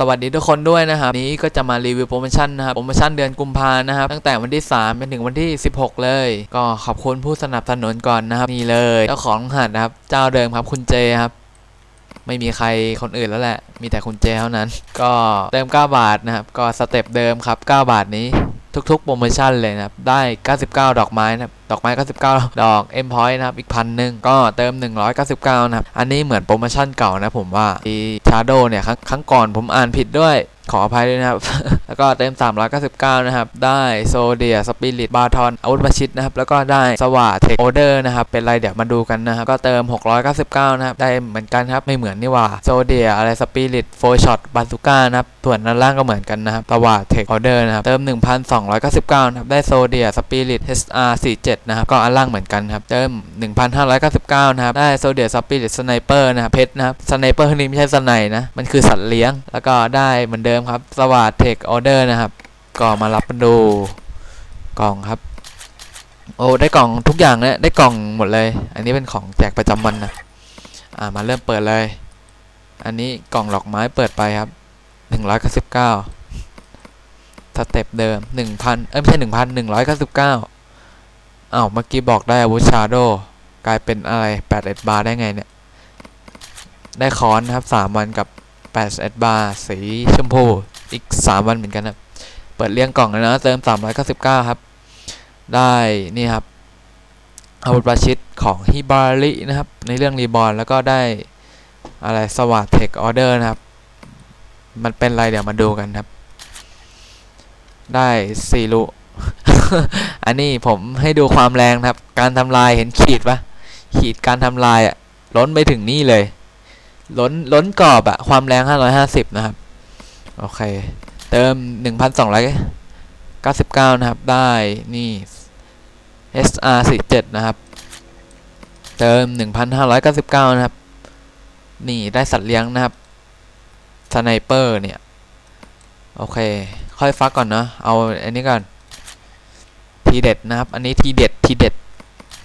สวัสดีทุกคนด้วยนะครับ นี้ก็จะมารีวิวโปรโมชั่นนะครับ โปรโมชั่นเดือนกุมภานะครับ ตั้งแต่วันที่3เป็นถึงวันที่ 16 เลย ก็ขอบคุณผู้สนับสนุนก่อนนะครับ นี่เลยเจ้าของหัดนะครับ เจ้าเดิมครับคุณเจครับ ไม่มีใครคนอื่นแล้วแหละ มีแต่คุณเจเท่านั้น ก็เติม 9 บาทนะครับ ก็สเต็ปเดิมครับ 9 บาทนี้ ทุกๆโปรโมชั่นเลยนะครับ ได้ 99 ดอกไม้นะครับ ดอกไม้ 99 ดอก M point นะครับ อีกพันหนึ่งก็เติม 199 นะครับ อันนี้เหมือนโปรโมชั่นเก่านะผมว่าที่ชาร์โดเนี่ยครั้งก่อนผมอ่านผิดด้วย ขออภัยด้วยนะครับ แล้วก็เติม399 นะครับ ได้โซเดียสปิริตบาทอนอาวุธมาชิดนะครับ แล้วก็ได้สว่าเทคโอเดอร์นะครับ เป็นไรเดี๋ยวมาดูกันนะครับ ก็เติม 699 นะครับ ได้เหมือนกันครับ ไม่เหมือนนี่ว่าโซเดียอะไรสปิริตโฟช็อตบาซูก้านะครับ ส่วนด้านล่างก็เหมือนกันนะครับสว่าเทคออเดอร์นะครับ เติม 1,299 นะครับ ได้โซเดียสปิริต HR 47 นะครับ ก็อันล่างเหมือนกันครับ เติม 1,599 นะครับ ได้โซเดียสปิริตสไนเปอร์นะครับ เพชรนะครับ สไนเปอร์นี่ไม่ใช่สไนนะ มันคือสัตว์เลี้ยง แล้วก็ได้เหมือนเดิมครับสวัสดเทคออเดอร์นะครับก็มารับมาดูกล่องครับ โอ้ได้กล่องทุกอย่างเนี่ยได้กล่องหมดเลย อันนี้เป็นของแจกประจำวันนะอ่ามาเริ่มเปิดเลย อันนี้กล่องดอกไม้เปิดไปครับหนึ่งร้อยเก้าสิบเก้าสเต็ปเดิมหนึ่งพันเอ้ยไม่ใช่หนึ่งพันหนึ่งร้อยเก้าสิบเก้าอ้าวเมื่อกี้บอกได้อาวุธชาโดกลายเป็นอะไรแปดเอ็ดบาร์ได้ไงเนี่ย ได้คอนนะครับสามวันกับ แปดเอ็ดบาร์สีชมพู อีก 3 วันเหมือนกันนะเปิดเรียงกล่องเลยนะ เติม 399 ครับ ได้นี่ครับอาวุธประชิดของฮิบารินะครับ ในเรื่องรีบอลแล้วก็ได้อะไรสวัสดเทคออเดอร์นะครับ มันเป็นอะไรเดี๋ยวมาดูกันครับ ได้สี่ลูอันนี้ผมให้ดูความแรงครับ การทำลายเห็นขีดปะขีดการทำลายอะล้นไปถึงนี่เลย ล้นล้นกรอบอะความแรง 550 นะครับ โอเค เติม 1,299 นะครับ ได้นี่ SR 47นะครับ เติม 1,599 นะครับ นี่ได้สัตว์เลี้ยงนะครับสไนเปอร์เนี่ย โอเค ค่อยฟักก่อนเนาะเอาอันนี้ก่อน ทีเด็ดนะครับ อันนี้ทีเด็ดทีเด็ด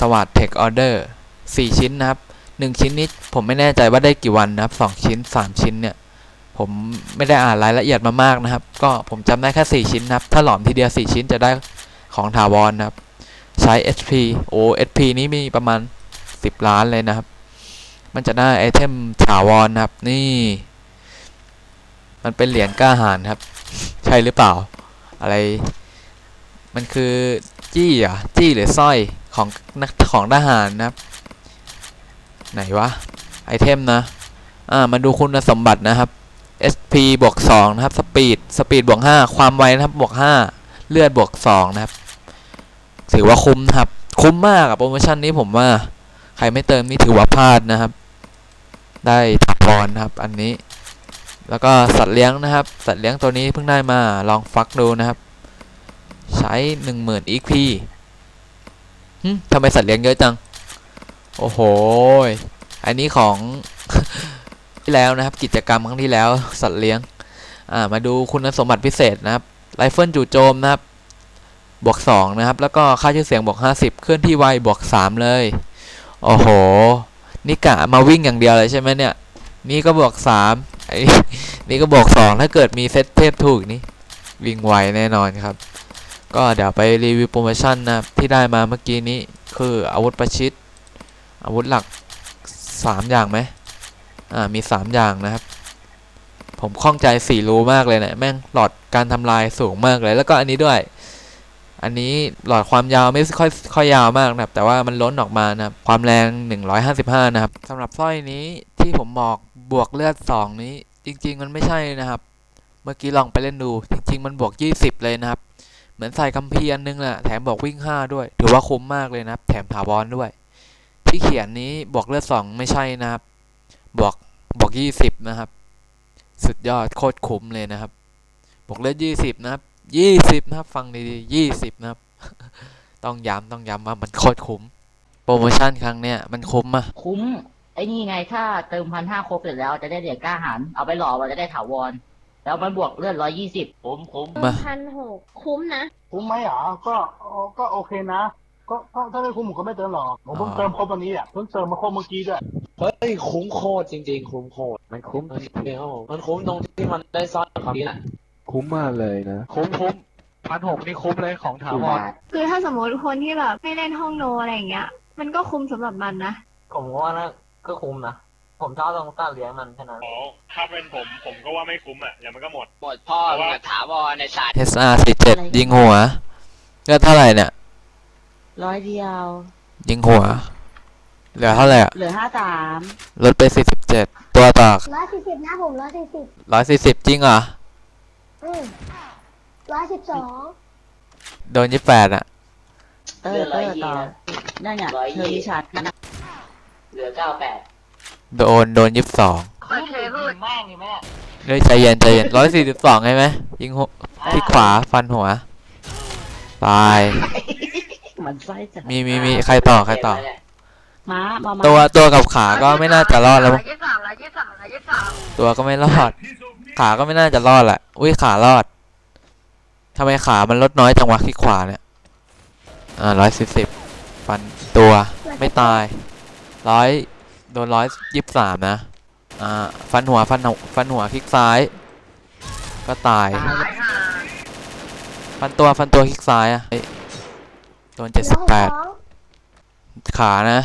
สวัสดเทคออเดอร์4ชิ้นนะครับ 1ชิ้นนี้ผมไม่แน่ใจว่าได้กี่วันนะครับ2ชิ้น3ชิ้นเนี่ยผมไม่ได้อ่านรายละเอียดมามากนะครับ ก็ผมจำได้แค่4ชิ้นนะครับ ถ้าหลอมทีเดียว4ชิ้นจะได้ของถาวรนะครับ ใช้ HP โอ้ HP นี้มีประมาณ 10 ล้านเลยนะครับ มันจะได้ไอเทมถาวรนะครับ นี่ มันเป็นเหรียญกล้าหาญครับ ใช่หรือเปล่า อะไร มันคือจี้อะจี้หรือสร้อยของนักของทหารนะครับ ไหนวะ ไอเทมนะ อ่า มาดูคุณสมบัตินะครับ SP บวก2นะครับ สปีด สปีดบวก5ความไวนะครับ บวก5เลือดบวก2นะครับ ถือว่าคุ้มนะครับ คุ้มมากกับโปรโมชั่นนี้ผมว่า ใครไม่เติมนี่ถือว่าพลาดนะครับ ได้ถาวรนะครับ อันนี้ แล้วก็สัตว์เลี้ยงนะครับ สัตว์เลี้ยงตัวนี้เพิ่งได้มา ลองฟักดูนะครับ ใช้ 10,000 XP หึทำไมสัตว์เลี้ยงเยอะจัง โอ้โห อันนี้ของที่แล้วนะครับ กิจกรรมครั้งที่แล้วสัตว์เลี้ยง อ่า มาดูคุณสมบัติพิเศษนะครับ ไรเฟิลจู่โจมนะครับ บวก 2 นะครับ แล้วก็ค่าชื่อเสียงบวก 50 เคลื่อนที่ไวบวก 3 เลย โอ้โห นี่กะมาวิ่งอย่างเดียวเลยใช่ไหมเนี่ย นี่ก็บวก3ไอ้นี่ก็บวก 2 ถ้าเกิดมีเซตเทพถูกนี่ วิ่งไวแน่นอนครับ ก็เดี๋ยวไปรีวิวโปรโมชั่นนะครับที่ได้มาเมื่อกี้นี้คืออาวุธประชิด อาวุธหลัก 3 อย่างไหมอ่ามี 3 อย่างนะครับ ผมคล่องใจ4รูมากเลยเนะี่ยแม่งหลอดการทำลายสูงมากเลยแล้วก็อันนี้ด้วย อันนี้หลอดความยาวไม่ค่อยค่อยยาวมากนะครับ แต่ว่ามันล้นออกมานะครับความแรง 155 นะครับสำหรับสร้อยนี้ที่ผมบอกบวกเลือด 2 นี้ จริง ๆ มันไม่ใช่นะครับ เมื่อกี้ลองไปเล่นดู จริง ๆ มันบวก 20 เลยนะครับ เหมือนใส่คัมภีอันนึงแหละแถมบอกวิ่ง 5 ด้วย ถือว่าคุ้มมากเลยนะครับ แถมถาวรด้วย ที่เขียนนี้บวกเลือด2ไม่ใช่นะครับ บวกบวกยี่สิบนะครับ สุดยอดโคตรคุ้มเลยนะครับ บวกเลือดยี่สิบนะครับยี่สิบนะครับ ฟังดีๆยี่สิบนะครับ ต้องย้ำต้องย้ำว่ามันโคตรคุ้ม โปรโมชั่นครั้งเนี้ยมันคุ้มอะคุ้ม ไอ้นี่ไงถ้าเติมพันห้าครบเสร็จแล้วจะได้เหรียญกล้าหารเอาไปหล่อมันจะได้ถาวร แล้วมันบวกเลือดร้อยยี่สิบคุ้มคุ้มมา พันหกคุ้มนะ คุ้มไหมอะก็ก็โอเคนะ ก็ก็ถ้าไม่คุ้มผมก็ไม่เติมหรอกผมเพิ่งเติมครบวันนี้อะเพิ่งเติมมาครบเมื่อกี้ด้วยเฮ้ยคุ้มโคตรจริง ๆ คุ้มโคตรมันคุ้มโอเคครับผมมันคุ้มตรงที่มันได้ซ่อนความนี้แหละคุ้มมากเลยนะคุ้มคุ้มพันหกนี่คุ้มเลยของถาวรคือถ้าสมมติคนที่แบบไม่เล่นห้องโนอะไรอย่างเงี้ย มันก็คุ้มสำหรับมันนะผมว่านะก็คุ้มนะผมชอบตรงตัดเลี้ยงมันแค่นั้นอ๋อถ้าเป็นผมผมก็ว่าไม่คุ้มอะอย่างมันก็หมดหมดพ่อมึงอะถาวรในชาติ SR 47ยิงหัวเลือดเท่าไหร่เนี่ย ร้อยเดียว ยิงหัว เหลือเท่าไหร่อะเหลือห้าสามลดไป47ตัวต่อร้อยสี่สิบนะผมร้อยสี่สิบ140จริงเหรอ อืมร้อยสิบสองโดน28อะเออเออต่อนั่นไงร้อยยี่เธอมีชาร์จนะเหลือเก้าแปดโดนโดน22โอเคพูดแม่งอยู่แม่เฮ้ยใจเย็นใจเย็น142ใช่ไหมยิงหัวที่ขวาฟันหัว ตาย มันไส้จัดมีมีมีใครต่อใครต่อ ม้ามามาตัวตัวกับขาก็ไม่น่าจะรอดแล้วมั้งร้อยยี่สิบสามร้อยยี่สิบสามร้อยยี่สิบสามตัวก็ไม่รอด ขาก็ไม่น่าจะรอดแหละอุ้ยขารอดทำไมขามันลดน้อยจังวะที่ขวาเนี่ยอ่าร้อยสิบสิบฟันตัวไม่ตายร้อยโดนร้อยยี่สิบสามนะอ่าฟันหัวฟันหัวฟันหัวคลิกซ้าย ก็ตาย ฟันตัวฟันตัวคลิกซ้ายอะเฮ้ย โดนเจ็ดสิบแปดขานะ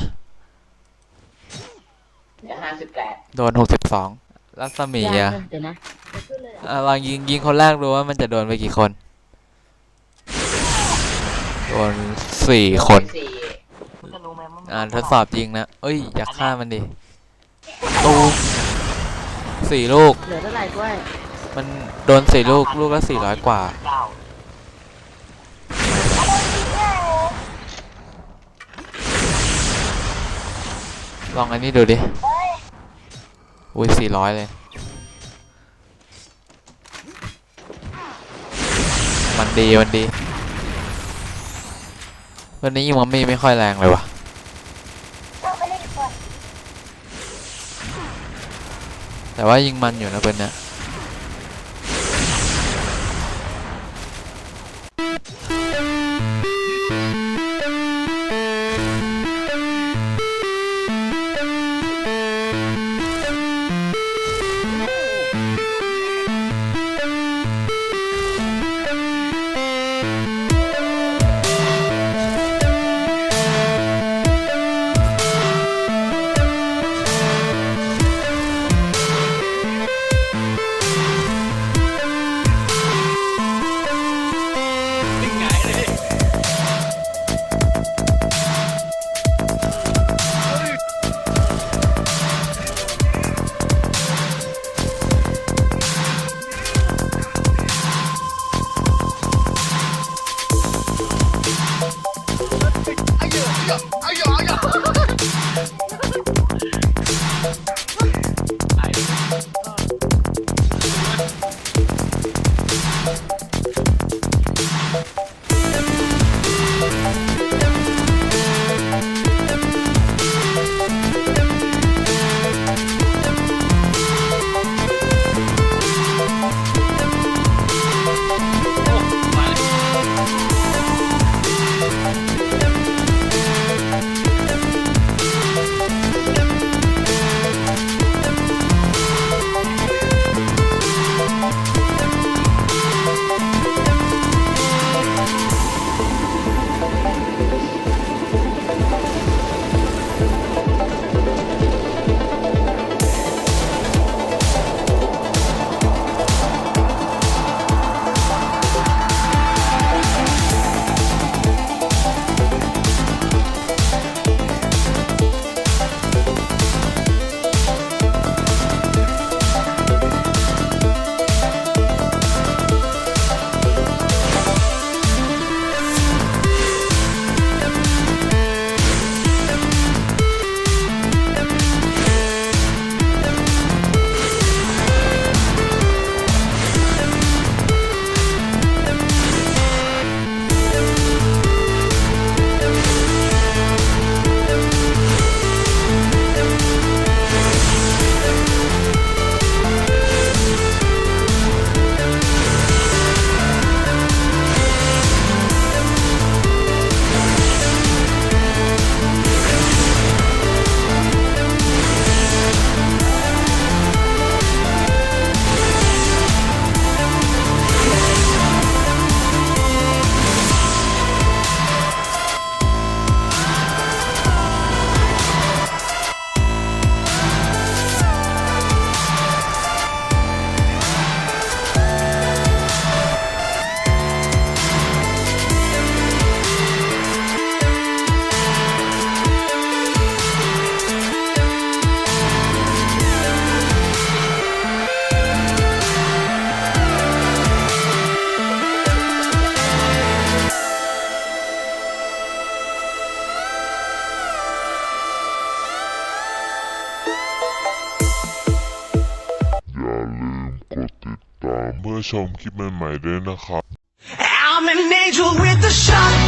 เหลือห้าสิบแปดโดนหกสิบสองรัศมียาอะกเลยเดี๋ยวนะอะลองยิงยิงคนแรกดูว่ามันจะโดนไปกี่คน โดนสี่คน สี่อ่าทดสอบยิงนะ เอ้ย อยากฆ่ามันดิตูมสี่ลูก เหลือเท่าไหร่ด้วย มันโดนสี่ลูก ลูกละสี่ร้อยกว่า ลองอันนี้ดูดิ อุ้ยสี่ร้อยเลย มันดี มันดี วันนี้ยิงมันไม่ไม่ค่อยแรงเลยวะแต่ว่ายิงมันอยู่นะเป็นเนี่ย อชมคลิปใหม่ๆด้วยนะครับ I'm an angel with a shotgun, fighting to